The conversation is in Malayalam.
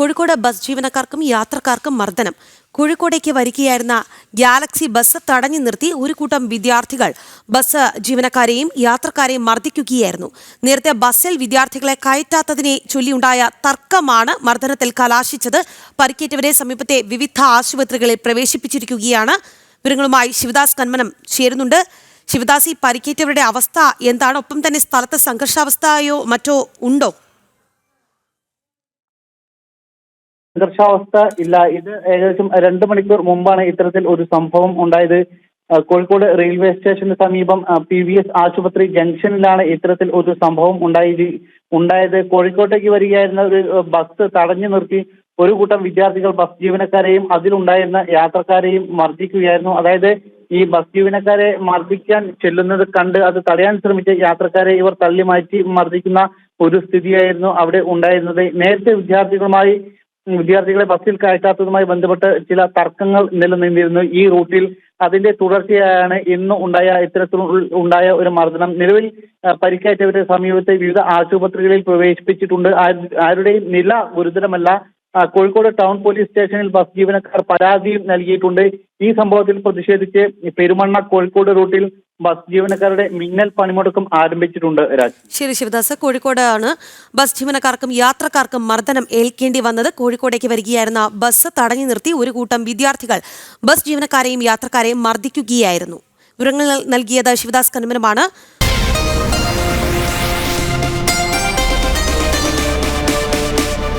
കോഴിക്കോട് ബസ് ജീവനക്കാർക്കും യാത്രക്കാർക്കും മർദ്ദനം. കോഴിക്കോടേക്ക് വരികയായിരുന്ന ഗാലക്സി ബസ് തടഞ്ഞു നിർത്തി ഒരു കൂട്ടം വിദ്യാർത്ഥികൾ ബസ് ജീവനക്കാരെയും യാത്രക്കാരെയും മർദ്ദിക്കുകയായിരുന്നു. നേരത്തെ ബസ്സിൽ വിദ്യാർത്ഥികളെ കയറ്റാത്തതിനെ ചൊല്ലിയുണ്ടായ തർക്കമാണ് മർദ്ദനത്തിൽ കലാശിച്ചത്. പരിക്കേറ്റവരെ സമീപത്തെ വിവിധ ആശുപത്രികളിൽ പ്രവേശിപ്പിച്ചിരിക്കുകയാണ്. വിവരങ്ങളുമായി ശിവദാസ് കന്മനം ചേരുന്നുണ്ട്. ശിവദാസി പരിക്കേറ്റവരുടെ അവസ്ഥ എന്താണ്? ഒപ്പം തന്നെ സ്ഥലത്ത് സംഘർഷാവസ്ഥയോ മറ്റോ ഉണ്ടോ? സംഘർഷാവസ്ഥ ഇല്ല. ഇത് ഏകദേശം രണ്ട് മണിക്കൂർ മുമ്പാണ് ഇത്തരത്തിൽ ഒരു സംഭവം ഉണ്ടായത്. കോഴിക്കോട് റെയിൽവേ സ്റ്റേഷന് സമീപം പി വി എസ് ആശുപത്രി ജംഗ്ഷനിലാണ് ഇത്തരത്തിൽ ഒരു സംഭവം ഉണ്ടായി. ഉണ്ടായത്. കോഴിക്കോട്ടേക്ക് വരികയായിരുന്ന ഒരു ബസ് തടഞ്ഞു നിർത്തി ഒരു കൂട്ടം വിദ്യാർത്ഥികൾ ബസ് ജീവനക്കാരെയും അതിലുണ്ടായിരുന്ന യാത്രക്കാരെയും മർദ്ദിക്കുകയായിരുന്നു. അതായത് ഈ ബസ് ജീവനക്കാരെ മർദ്ദിക്കാൻ ചെല്ലുന്നത് കണ്ട് അത് തടയാൻ ശ്രമിച്ച യാത്രക്കാരെ ഇവർ തള്ളി മാറ്റി മർദ്ദിക്കുന്ന ഒരു സ്ഥിതിയായിരുന്നു അവിടെ ഉണ്ടായിരുന്നത്. നേരത്തെ വിദ്യാർത്ഥികളുമായി വിദ്യാർത്ഥികളെ ബസ്സിൽ കയറ്റാത്തതുമായി ബന്ധപ്പെട്ട് ചില തർക്കങ്ങൾ നിലനിന്നിരുന്നു. ഈ റൂട്ടിൽ അതിന്റെ തുടർച്ചയായാണ് ഇന്ന് ഉണ്ടായ ഇത്തരത്തിൽ ഉണ്ടായ ഒരു മർദ്ദനം. നിലവിൽ പരിക്കേറ്റവരെ സമീപത്തെ വിവിധ ആശുപത്രികളിൽ പ്രവേശിപ്പിച്ചിട്ടുണ്ട്. ആരു- ആരുടെയും നില ഗുരുതരമല്ല. കോഴിക്കോട് ടൗൺ പോലീസ് സ്റ്റേഷനിൽ ബസ് ജീവനക്കാർ പരാതിയും നൽകിയിട്ടുണ്ട്. ഈ സംഭവത്തിൽ പ്രതിഷേധിച്ച് പെരുമണ്ണ കോഴിക്കോട് റൂട്ടിൽ ബസ് ജീവനക്കാരുടെ മിന്നൽ പണിമുടക്കം ആരംഭിച്ചിട്ടുണ്ട് രാജ്. ശരി ശിവദാസ്. കോഴിക്കോട് ആണ് ബസ് ജീവനക്കാർക്കും യാത്രക്കാർക്കും മർദ്ദനം ഏൽക്കേണ്ടി വന്നത്. കോഴിക്കോടേക്ക് വരികയായിരുന്ന ബസ് തടഞ്ഞു നിർത്തി ഒരു കൂട്ടം വിദ്യാർത്ഥികൾ ബസ് ജീവനക്കാരെയും യാത്രക്കാരെയും മർദ്ദിക്കുകയായിരുന്നു. വിവരങ്ങൾ നൽകിയത് ശിവദാസ് കന്മനമാണ്